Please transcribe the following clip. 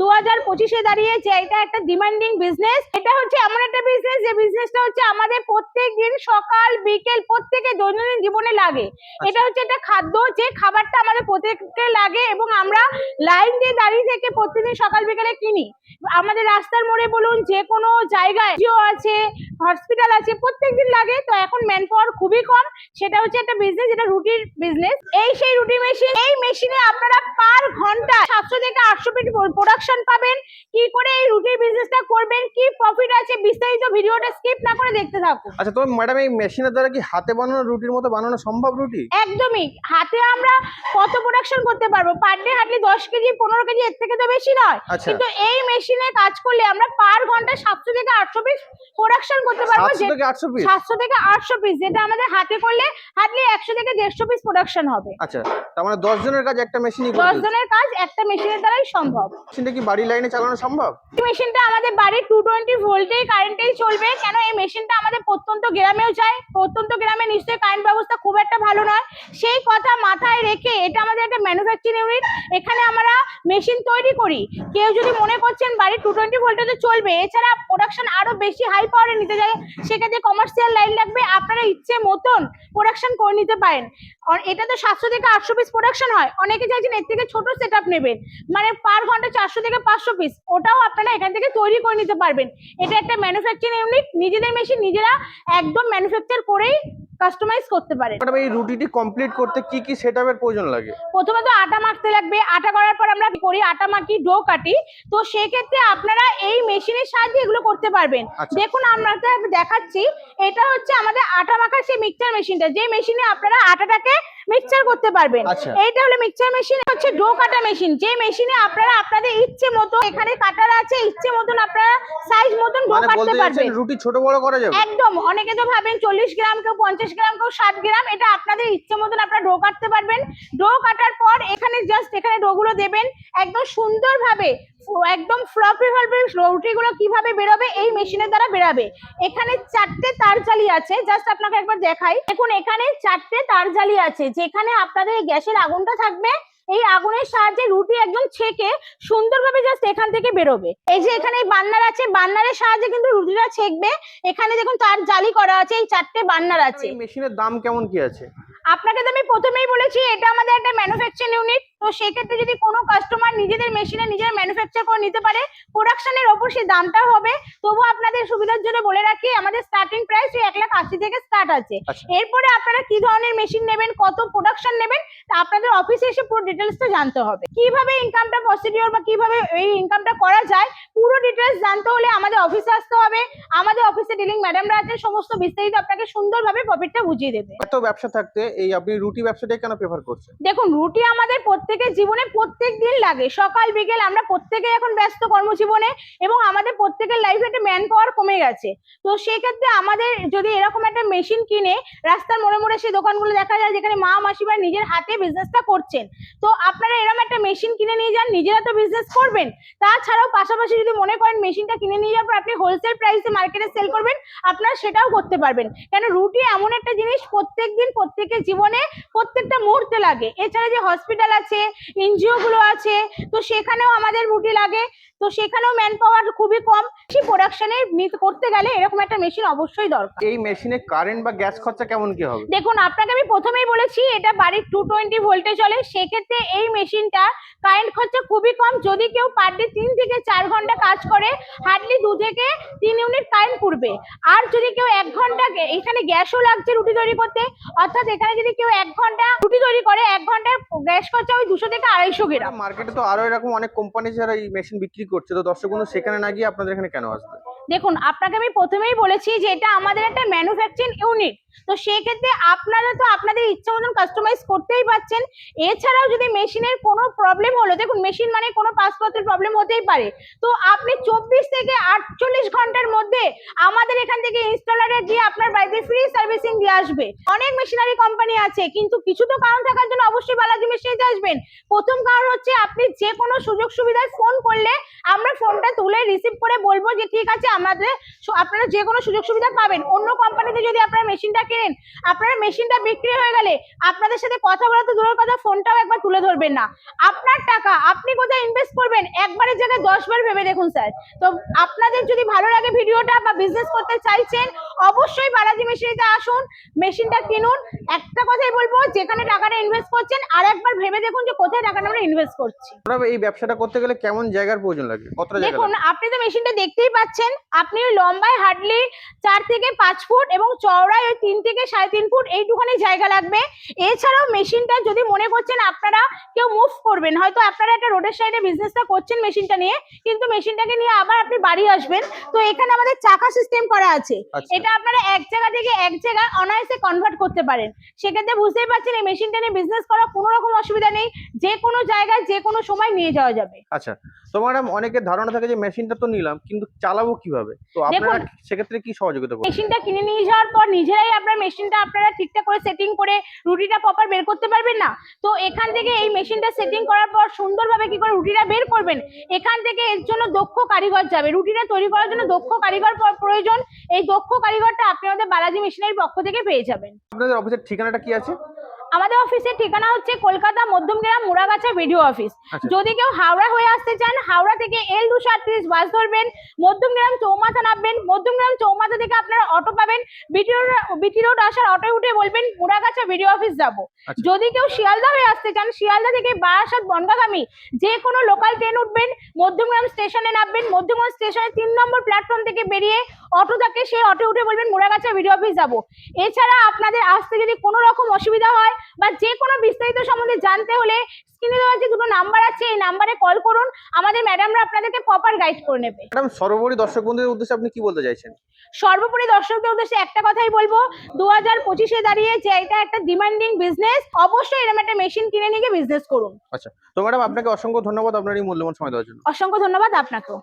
দু হাজার পঁচিশে দাঁড়িয়েছে এটা একটা ডিমান্ডিং বিজনেস এটা হচ্ছে এমন একটা বিজনেস যে বিজনেসটা হচ্ছে আমাদের প্রত্যেক দিন সকাল বিকেল প্রত্যেকের দৈনন্দিন জীবনে লাগে। এটা হচ্ছে একটা খাদ্য যে খাবারটা আমাদের প্রত্যেককে লাগে এবং আমরা লাইন দিয়ে দাঁড়িয়ে থেকে প্রত্যেকদিন সকাল বিকেলে কিনি। আমাদের রাস্তার মোড়ে বলুন যে কোনো জায়গায় জিও আছে হসপিটাল আছে প্রত্যেকদিন লাগে। তো এখন ম্যান পাওয়ার খুবই কম সেটা হচ্ছে একটা বিজনেস যেটা রুটির বিজনেস এই সেই রুটি মেশিন এই মেশিনে আপনারা পার ঘণ্টা সাতশো থেকে আটশো পিট প্রোডাকশন পাবেন। কি করে এই রুটির বিজনেসটা করবেন কি প্রফিট আছে বিস্তারিত ভিডিওটা স্কিপ না করে দেখতে থাকুন। আচ্ছা তো ম্যাডাম এই মেশিনের দ্বারা কি হাতে বানানো রুটির মতো বানানো সম্ভব রুটি? একদমই। হাতে আমরা কত প্রোডাকশন করতে পারব? পার ডে হাঁটলে দশ কেজি পনেরো কেজি এর থেকে তো বেশি নয়। আচ্ছা। কিন্তু এই মেশিনে কাজ করলে আমরা পার ঘণ্টা সাতশো থেকে আটশো পিস প্রোডাকশন করতে পারব। সাতশো থেকে আটশো পিস যেটা আমাদের হাতে করলে হার্ডলি একশো থেকে দেড়শো পিস প্রোডাকশন হবে। আচ্ছা তার মানে দশ জনের কাজ একটা মেশিনই দশ জনের কাজ একটা মেশিনের দ্বারাই সম্ভব। মেশিনটা কি বাড়ি লাইনে চালানো সম্ভব? এই মেশিনটা আমাদের বাড়ির টু টোয়েন্টি ভোল্টেই কারেন্টেই চলবে। কেন এই মেশিনটা আমাদের প্রত্যন্ত গ্রামেও যায়? প্রত্যন্ত গ্রামে নিশ্চয়ই কারেন্ট ব্যবস্থা খুব একটা ভালো নয়। সেই কথা মাথায় রেখে এটা আমাদের একটা ম্যানুফ্যাকচারিং ইউনিট এখানে আমরা মেশিন তৈরি করি। কেউ যদি মনে করছেন বাড়ির টু টোয়েন্টি ভোল্টেজে চলবে, এছাড়া প্রোডাকশন আরও বেশি হাই পাওয়ারে নিতে যায়, সেক্ষেত্রে কমার্শিয়াল লাইন লাগবে। আপনারা ইচ্ছে মতন প্রোডাকশন করে নিতে পারেন। এটা তো সাতশো থেকে আটশো পিস প্রোডাকশন হয়। অনেকে চাইছেন এর থেকে ছোট সেট নেবেন। মানে পার ঘণ্টা চারশো থেকে পাঁচশো পিস ওটাও আপনারা এখান থেকে তৈরি করে নিতে পারবেন। এটা একটা ম্যানুফ্যাকচারিং ইউনিট নিজেদের মেশিন নিজেরা একদম ম্যানুফ্যাকচার করেই কাস্টমাইজ করতে পারেন। ম্যাডাম এই রুটিটি কমপ্লিট করতে কি কি সেটআপের প্রয়োজন লাগে? প্রথমে তো আটা মাখতে লাগবে। আটা করার পর আমরা করি? আটা মাখি ডো কাটি। তো সেক্ষেত্রে আপনারা এই মেশিনের সাহায্যে এগুলো করতে পারবেন। আচ্ছা। দেখুন আমরা দেখাচ্ছি। এটা হচ্ছে আমাদের আটা মাখার সেই মিক্সচার মেশিনটা যে মেশিনে আপনারা আটাটাকে মিক্সচার করতে পারবেন। আচ্ছা। এইটা হলো মিক্সচার মেশিন হচ্ছে ডো কাটা মেশিন যে মেশিনে আপনারা আপনাদের ইচ্ছে মতো এখানে কাটার আছে ইচ্ছে মতন আপনারা সাইজ মতন ডো মানে কাটতে পারবেন। রুটি ছোট বড় করা যাবে? একদম। অনেকে তো ভাবেন চল্লিশ গ্রাম কেউ পঞ্চাশ গ্রাম কেউ ষাট গ্রাম এটা আপনাদের ইচ্ছে মতন আপনারা ডো কাটতে পারবেন। ডো কাটার পর এখানে জাস্ট এখানে ডো গুলো দেবেন। একদম সুন্দরভাবে একদম ফ্লপি ভাবে রুটিগুলো কীভাবে বেরোবে এই মেশিনের দ্বারা বেরাবে। এখানে চারটে তার জালি আছে জাস্ট আপনাকে একবার দেখাই। দেখুন এখানে চারটে তার জালি আছে যেখানে আপনাদের এই গ্যাসের আগুনটা থাকবে। এই আগুনের সাহায্যে রুটি একদম ছেঁকে সুন্দরভাবে জাস্ট এখান থেকে বেরোবে। এই যে এখানে এই বান্নার আছে বান্নারের সাহায্যে কিন্তু রুটিটা ছেঁকবে। এখানে দেখুন তার জালি করা আছে এই চারটে বান্নার আছে। মেশিনের দাম কেমন কি আছে? আপনাকে তো আমি প্রথমেই বলেছি এটা আমাদের একটা ম্যানুফ্যাকচারিং ইউনিট তো সেক্ষেত্রে যদি কোনো কাস্টমার নিজেদের মেশিনে নিজেরা ম্যানুফ্যাকচার করে নিতে পারে প্রোডাকশনের ওপর সেই দামটা হবে। তবু আপনাদের সুবিধার জন্য বলে রাখি আমাদের স্টার্টিং প্রাইস এক লাখ আশি থেকে স্টার্ট আছে। আচ্ছা। এরপরে আপনারা কি ধরনের মেশিন নেবেন কত প্রোডাকশন নেবেন তা আপনাদের অফিসে এসে পুরো ডিটেলসটা জানতে হবে। কীভাবে ইনকামটা প্রসিডিওর বা কীভাবে এই ইনকামটা করা যায় পুরো ডিটেলস জানতে হলে আমাদের অফিসে আসতে হবে। আমাদের অফিসে ডিলিং ম্যাডামরা আছেন সমস্ত বিস্তারিত আপনাকে সুন্দরভাবে প্রফিটটা বুঝিয়ে দেবে। এত ব্যবসা থাকতে এই আপনি রুটি ব্যবসাটাই কেন প্রেফার করছেন? দেখুন রুটি আমাদের প্রত্যেকের জীবনে প্রত্যেক দিন লাগে। সকাল, বিকেল আমরা প্রত্যেকে এখন ব্যস্ত কর্মজীবনে এবং আমাদের প্রত্যেকের লাইফে একটা ম্যান পাওয়ার কমে গেছে। তো সেক্ষেত্রে আমাদের যদি এরকম একটা মেশিন কিনে রাস্তার মোড়ে মোড়ে সেই দোকানগুলো দেখা যায় যেখানে মা মাসিমার নিজের হাতে বিজনেসটা করছেন। তো আপনারা এরকম একটা মেশিন কিনে নিয়ে যান, নিজেরা তো বিজনেস করবেন। তাছাড়াও পাশাপাশি যদি মনে করেন মেশিনটা কিনে নিয়ে যাওয়ার পর আপনি হোলসেল প্রাইসে মার্কেটে সেল করবেন, আপনারা সেটাও করতে পারবেন। কেন রুটি এমন একটা জিনিস প্রত্যেক দিন, প্রত্যেকের জীবনে প্রত্যেকটা মুহূর্তে লাগে। এছাড়া যে হসপিটাল আছে এনজিও গুলো আছে তো সেখানেও আমাদের রুটি লাগে তো সেখানেও ম্যান পাওয়ার খুবই কম। সেই প্রোডাকশনে করতে গেলে এরকম একটা মেশিন অবশ্যই দরকার। এই মেশিনে কারেন্ট বা গ্যাস খরচা কেমন কি হবে? দেখুন আপনাকে আমি প্রথমেই বলেছি এটা বাড়ির টু টোয়েন্টি ভোল্টে চলে সেক্ষেত্রে এই মেশিনটা কারেন্ট খরচা খুবই কম। যদি কেউ পার ডে তিন থেকে চার ঘণ্টা কাজ করে হার্ডলি দু থেকে তিন ইউনিট কারেন্ট পুড়বে। আর যদি কেউ এক ঘণ্টা এখানে গ্যাসও লাগছে রুটি তৈরি করতে। অর্থাৎ এখানে যদি কেউ এক ঘণ্টা রুটি তৈরি করে এক ঘণ্টার গ্যাস খরচা ওই দুশো থেকে আড়াইশো গ্রাম। মার্কেটে তো আরও এরকম অনেক কোম্পানি যারা এই মেশিন বিক্রি করছে। তো দর্শক বন্ধু সেখানে না গিয়ে আপনাদের এখানে কেন আসবে? দেখুন আপনাকে আমি প্রথমেই বলেছি যে এটা আমাদের একটা ম্যানুফ্যাকচারিং ইউনিট তো সেক্ষেত্রে আপনারা তো আপনাদের ইচ্ছা মতন কাস্টমাইজ করতেই পারছেন। এছাড়াও যদি মেশিনের কোনো প্রবলেম হলো, দেখুন মেশিন মানে কোনো পাসপোর্টের প্রবলেম হতেই পারে। তো আপনি চব্বিশ থেকে আটচল্লিশ ঘণ্টার মধ্যে আমাদের এখান থেকে ইনস্টলারে দিয়ে আপনার বাড়িতে ফ্রি সার্ভিসিং দিয়ে আসবে। অনেক মেশিনারি কোম্পানি আছে, কিন্তু কিছু তো কারণ থাকার জন্য অবশ্যই বালাজি মেশিনে আসবেন। প্রথম কারণ হচ্ছে আপনি যে কোনো সুযোগ সুবিধায় ফোন করলে আমরা ফোনটা তুলে রিসিভ করে বলব যে, ঠিক আছে, আমাদের আপনারা যে কোনো সুযোগ সুবিধা পাবেন। অন্য কোম্পানিতে যদি আপনার মেশিনটা কেনেন। আপনারা মেশিনটা বিক্রি হয়ে গেলে আপনাদের সাথে কথা বলা তো দূরের কথা, ফোনটাও একবার তুলে ধরবেন না। আপনার টাকা আপনি কোথায় ইনভেস্ট করবেন একবারের জায়গায় দশবার ভেবে দেখুন, স্যার। তো আপনাদের যদি ভালো লাগে ভিডিওটা বা বিজনেস করতে চাইছেন অবশ্যই বালাজি মেশিনিতে আসুন মেশিনটা কিনুন। একটা কথাই বলব যেখানে টাকাটা ইনভেস্ট করছেন আর একবার ভেবে দেখুন যে কোথায় টাকাটা আমরা ইনভেস্ট করছি। এই ব্যবসাটা করতে গেলে কেমন জায়গার প্রয়োজন লাগে? কতটা দেখুন আপনি তো মেশিনটা দেখতেই পাচ্ছেন আপনি লম্বায় হার্ডলি চার থেকে পাঁচ ফুট এবং চওড়ায় ওই তিন থেকে সাড়ে তিন ফুট এইটুখানি জায়গা লাগবে। এছাড়াও মেশিনটা যদি মনে করছেন আপনারা কেউ মুভ করবেন হয়তো আপনারা একটা রোডের সাইডে বিজনেসটা করছেন মেশিনটা নিয়ে কিন্তু মেশিনটাকে নিয়ে আবার আপনি বাড়ি আসবেন। তো এখানে আমাদের চাকা সিস্টেম করা আছে। আচ্ছা। এটা আপনারা এক জায়গা থেকে এক জায়গায় অনায়াসে কনভার্ট করতে পারেন। সেক্ষেত্রে বুঝতেই পারছেন এই মেশিনটা নিয়ে বিজনেস করা কোনো রকম অসুবিধা নেই। যে কোনো জায়গায় যে কোনো সময় নিয়ে যাওয়া যাবে। আচ্ছা তো ম্যাডাম অনেকের ধারণা থাকে যে মেশিনটা তো নিলাম কিন্তু চালাবো কীভাবে? তো আপনারা সেক্ষেত্রে কি সহযোগিতা করবেন? মেশিনটা কিনে নিয়ে যাওয়ার পর নিজেরাই আপনার মেশিনটা আপনারা ঠিকঠাক করে সেটিং করে রুটিটা প্রপার বের করতে পারবেন না? তো এখান থেকে এই মেশিনটা সেটিং করার পর সুন্দরভাবে কি করে রুটিটা বের করবেন? এখান থেকে এর জন্য দক্ষ কারিগর যাবে। রুটিটা তৈরি করার জন্য দক্ষ কারিগর প্রয়োজন। এই দক্ষ কারিগরটা আপনি আমাদের বালাজি মেশিনের পক্ষ থেকে পেয়ে যাবেন। আপনাদের অফিসের ঠিকানাটা কি আছে? আমাদের অফিসের ঠিকানা হচ্ছে কলকাতা মধ্যমগ্রাম মুড়াগাছা ভিডিও অফিস আচ্ছা। যদি কেউ হাওড়া হয়ে আসতে চান হাওড়া থেকে এল দুশো আটত্রিশ বাস ধরবেন মধ্যমগ্রাম চৌমাথা নামবেন মধ্যমগ্রাম চৌমাথা থেকে আপনারা অটো পাবেন বিটি রোড বিটি রোড আসার অটোয় উঠে বলবেন মুড়াগাছা ভিডিও অফিস যাব আচ্ছা। যদি কেউ শিয়ালদা হয়ে আসতে চান শিয়ালদা থেকে বারাসাত বনগাগামী যে কোনো লোকাল ট্রেন উঠবেন মধ্যমগ্রাম স্টেশনে নামবেন মধ্যমগ্রাম স্টেশনে তিন নম্বর প্ল্যাটফর্ম থেকে বেরিয়ে অটো থাকে সেই অটো উঠে বলবেন মুড়াগাছা ভিডিও অফিস যাব এছাড়া আপনাদের আসতে যদি কোনো রকম অসুবিধা হয় বা যে কোনো বিস্তারিত সম্বন্ধে জানতে হলে স্ক্রিনে দেওয়া যে দুটো নাম্বার আছে এই নাম্বারে কল করুন। আমাদের ম্যাডামরা আপনাদেরকে প্রপার গাইড করে নেবে। ম্যাডাম সর্বোপরি দর্শক বন্ধুদের উদ্দেশ্যে আপনি কি বলতে চাইছেন? সর্বোপরি দর্শকদের উদ্দেশ্যে একটা কথাই বলব দু হাজার পঁচিশে দাঁড়িয়ে যে এটা একটা ডিমান্ডিং বিজনেস অবশ্যই এরকম একটা মেশিন কিনে নিয়ে বিজনেস করুন। আচ্ছা তো ম্যাডাম আপনাকে অসংখ্য ধন্যবাদ আপনার এই মূল্যবান সময় দেওয়ার জন্য। অসংখ্য ধন্যবাদ আপনাকেও।